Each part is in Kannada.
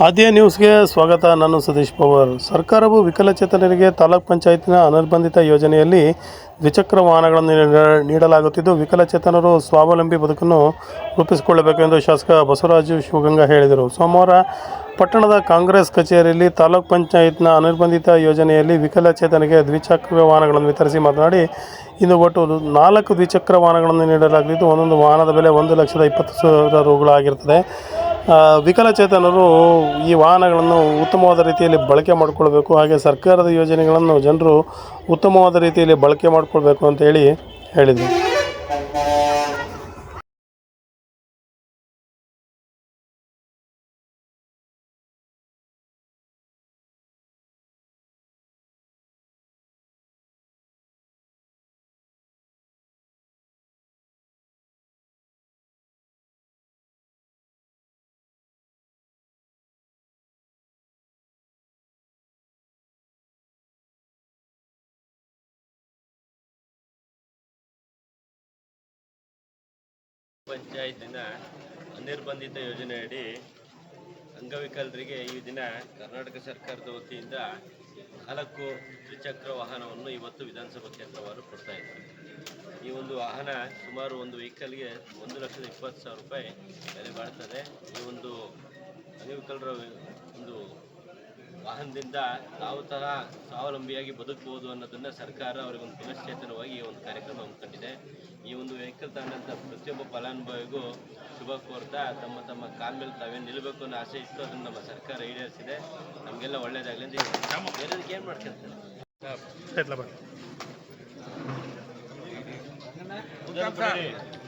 ಆದ್ಯ ನ್ಯೂಸ್ಗೆ ಸ್ವಾಗತ. ನಾನು ಸತೀಶ್ ಪವಾರ್. ಸರ್ಕಾರವು ವಿಕಲಚೇತನರಿಗೆ ತಾಲೂಕ್ ಪಂಚಾಯತ್ನ ಅನಿರ್ಬಂಧಿತ ಯೋಜನೆಯಲ್ಲಿ ದ್ವಿಚಕ್ರ ವಾಹನಗಳನ್ನು ನೀಡ- ನೀಡಲಾಗುತ್ತಿದ್ದು ವಿಕಲಚೇತನರು ಸ್ವಾವಲಂಬಿ ಬದುಕನ್ನು ರೂಪಿಸಿಕೊಳ್ಳಬೇಕು ಎಂದು ಶಾಸಕ ಬಸವರಾಜು ಶಿವಗಂಗಾ ಹೇಳಿದರು. ಸೋಮವಾರ ಪಟ್ಟಣದ ಕಾಂಗ್ರೆಸ್ ಕಚೇರಿಯಲ್ಲಿ ತಾಲೂಕ್ ಪಂಚಾಯತ್ನ ಅನಿರ್ಬಂಧಿತ ಯೋಜನೆಯಲ್ಲಿ ವಿಕಲಚೇತನಿಗೆ ದ್ವಿಚಕ್ರ ವಾಹನಗಳನ್ನು ವಿತರಿಸಿ ಮಾತನಾಡಿ ಇಂದು ಒಟ್ಟು ನಾಲ್ಕು ದ್ವಿಚಕ್ರ ವಾಹನಗಳನ್ನು ನೀಡಲಾಗಿದ್ದು ಒಂದೊಂದು ವಾಹನದ ಬೆಲೆ ಒಂದು ಲಕ್ಷದ ಇಪ್ಪತ್ತು ಸಾವಿರ ರೂಗಳಾಗಿರುತ್ತದೆ. ಆ, ವಿಕಲಚೇತನರು ಈ ವಾಹನಗಳನ್ನು ಉತ್ತಮವಾದ ರೀತಿಯಲ್ಲಿ ಬಳಕೆ ಮಾಡಿಕೊಳ್ಬೇಕು. ಹಾಗೆ ಸರ್ಕಾರದ ಯೋಜನೆಗಳನ್ನು ಜನರು ಉತ್ತಮವಾದ ರೀತಿಯಲ್ಲಿ ಬಳಕೆ ಮಾಡಿಕೊಳ್ಬೇಕು ಅಂತ ಹೇಳಿ ಹೇಳಿದರು. ಪಂಚಾಯತಿನ ಅನಿರ್ಬಂಧಿತ ಯೋಜನೆಯಡಿ ಅಂಗವಿಕಲರಿಗೆ ಈ ದಿನ ಕರ್ನಾಟಕ ಸರ್ಕಾರದ ವತಿಯಿಂದ ನಾಲ್ಕು ದ್ವಿಚಕ್ರ ವಾಹನವನ್ನು ಇವತ್ತು ವಿಧಾನಸಭಾ ಕ್ಷೇತ್ರವಾರು ಕೊಡ್ತಾ ಇದ್ದಾರೆ. ಈ ಒಂದು ವಾಹನ ಸುಮಾರು ಒಂದು ವೆಹಿಕಲ್ಗೆ ಒಂದು ಲಕ್ಷದ ಇಪ್ಪತ್ತು ಸಾವಿರ ರೂಪಾಯಿ ಬೆಲೆ ಬಾಳ್ತದೆ. ಈ ಒಂದು ಅಂಗವಿಕಲರ ಒಂದು ವಾಹನದಿಂದ ತಾವು ತರ ಸ್ವಾವಲಂಬಿಯಾಗಿ ಬದುಕಬಹುದು ಅನ್ನೋದನ್ನ ಸರ್ಕಾರ ಅವರಿಗೊಂದು ಪುನಶ್ಚೇತನವಾಗಿ ಈ ಒಂದು ಕಾರ್ಯಕ್ರಮ ಹಮ್ಮಿಕೊಂಡಿದೆ ಈ ಒಂದು ವೆಹಿಕಲ್ ತಗೊಂಡಂಥ ಪ್ರತಿಯೊಬ್ಬ ಫಲಾನುಭವಿಗೂ ಶುಭ ಕೋರ್ತಾ. ತಮ್ಮ ತಮ್ಮ ಕಾಲ ಮೇಲೆ ತಾವೇ ನಿಲ್ಲಬೇಕು ಅನ್ನೋ ಆಸೆ ಇತ್ತು ಅದನ್ನು ನಮ್ಮ ಸರ್ಕಾರ ಈಡೇರಿಸಿದೆ. ನಮಗೆಲ್ಲ ಒಳ್ಳೇದಾಗಲಿ ಅಂತ ಬೇರೆದಕ್ಕೆ ಏನು ಮಾಡ್ಕೊಂತಾರೆ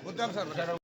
ಉತ್ತಮ್ ಸರ್.